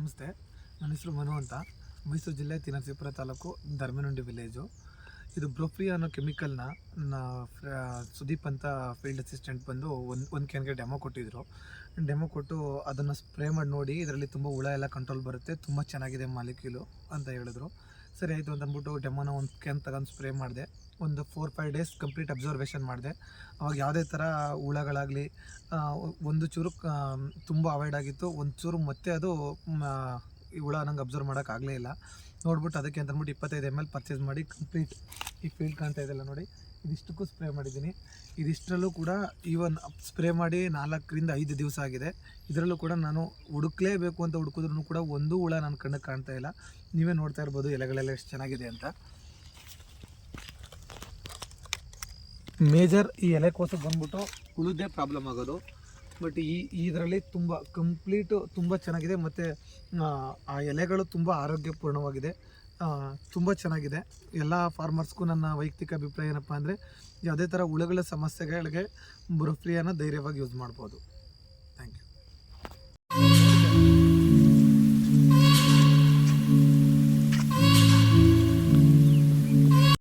ನಮಸ್ತೆ, ನನ್ನ ಹೆಸರು ಮನು ಅಂತ. ಮೈಸೂರು ಜಿಲ್ಲೆ ತಿನಸೀಪುರ ತಾಲೂಕು ಧರ್ಮನುಂಡಿ ವಿಲೇಜು. ಇದು ಬ್ರೋಫ್ರಿ ಅನ್ನೋ ಕೆಮಿಕಲ್ನ ಸುದೀಪ್ ಅಂತ ಫೀಲ್ಡ್ ಅಸಿಸ್ಟೆಂಟ್ ಬಂದು ಒಂದು ಒಂದು ಕೆನ್ಗೆ ಡೆಮೋ ಕೊಟ್ಟಿದ್ರು. ಡೆಮೋ ಕೊಟ್ಟು ಅದನ್ನು ಸ್ಪ್ರೇ ಮಾಡಿ ನೋಡಿ, ಇದರಲ್ಲಿ ತುಂಬ ಹುಳ ಎಲ್ಲ ಕಂಟ್ರೋಲ್ ಬರುತ್ತೆ, ತುಂಬ ಚೆನ್ನಾಗಿದೆ ಮಾಲಿಕ್ಯೂಲು ಅಂತ ಹೇಳಿದ್ರು. ಸರಿ ಆಯಿತು ಅಂತ ಅಂದ್ಬಿಟ್ಟು ಡೆಮೋನ ಒಂದು ಕ್ಯಾನ್ ತಗೊಂಡು ಸ್ಪ್ರೇ ಮಾಡಿದೆ. ಒಂದು four five days complete observation ಮಾಡಿದೆ. ಅವಾಗ ಯಾವುದೇ ಥರ ಹುಳಗಳಾಗಲಿ ಒಂದು ಚೂರು ತುಂಬ ಅವಾಯ್ಡ್ ಆಗಿತ್ತು. ಒಂದು ಚೂರು ಮತ್ತೆ ಅದು ಈ ಹುಳ ನಂಗೆ ಅಬ್ಸರ್ವ್ ಮಾಡೋಕ್ಕಾಗಲೇ ಇಲ್ಲ. ನೋಡ್ಬಿಟ್ಟು ಅದಕ್ಕೆ ಅಂತ ಅಂದ್ಬಿಟ್ಟು ಇಪ್ಪತ್ತೈದು ಎಂ ಎಲ್ ಪರ್ಚೇಸ್ ಮಾಡಿ ಕಂಪ್ಲೀಟ್ ಈ ಫೀಲ್ಡ್ ಕಾಣ್ತಾ ಇದೆಲ್ಲ ನೋಡಿ. ಇದಿಷ್ಟಕ್ಕೂ ಸ್ಪ್ರೇ ಮಾಡಿದ್ದೀನಿ. ಇದಿಷ್ಟರಲ್ಲೂ ಕೂಡ ಈವನ್ ಸ್ಪ್ರೇ ಮಾಡಿ ನಾಲ್ಕರಿಂದ ಐದು ದಿವಸ ಆಗಿದೆ. ಇದರಲ್ಲೂ ಕೂಡ ನಾನು ಹುಡುಕ್ಲೇಬೇಕು ಅಂತ ಹುಡುಕಿದ್ರು ಕೂಡ ಒಂದೂ ಹುಳ ನನ್ನ ಕಣ್ಣಿಗೆ ಕಾಣ್ತಾ ಇಲ್ಲ. ನೀವೇ ನೋಡ್ತಾ ಇರ್ಬೋದು ಎಲೆಗಳೆಲ್ಲ ಎಷ್ಟು ಚೆನ್ನಾಗಿದೆ ಅಂತ. ಮೇಜರ್ ಈ ಎಲೆಕೋಸು ಬಂದ್ಬಿಟ್ಟು ಉಳಿದೇ ಪ್ರಾಬ್ಲಮ್ ಆಗೋದು. ಬಟ್ ಈ, ಇದರಲ್ಲಿ ತುಂಬ ಕಂಪ್ಲೀಟು ತುಂಬ ಚೆನ್ನಾಗಿದೆ. ಮತ್ತು ಆ ಎಲೆಗಳು ತುಂಬ ಆರೋಗ್ಯಪೂರ್ಣವಾಗಿದೆ. ತುಂಬ ಚೆನ್ನಾಗಿದೆ. ಎಲ್ಲ ಫಾರ್ಮರ್ಸ್ಗೂ ನನ್ನ ವೈಯಕ್ತಿಕ ಅಭಿಪ್ರಾಯ ಏನಪ್ಪ ಅಂದರೆ, ಯಾವುದೇ ಥರ ಹುಳುಗಳ ಸಮಸ್ಯೆಗಳಿಗೆ ಬ್ರುಫ್ರಿಯನ್ನು ಧೈರ್ಯವಾಗಿ ಯೂಸ್ ಮಾಡ್ಬೋದು.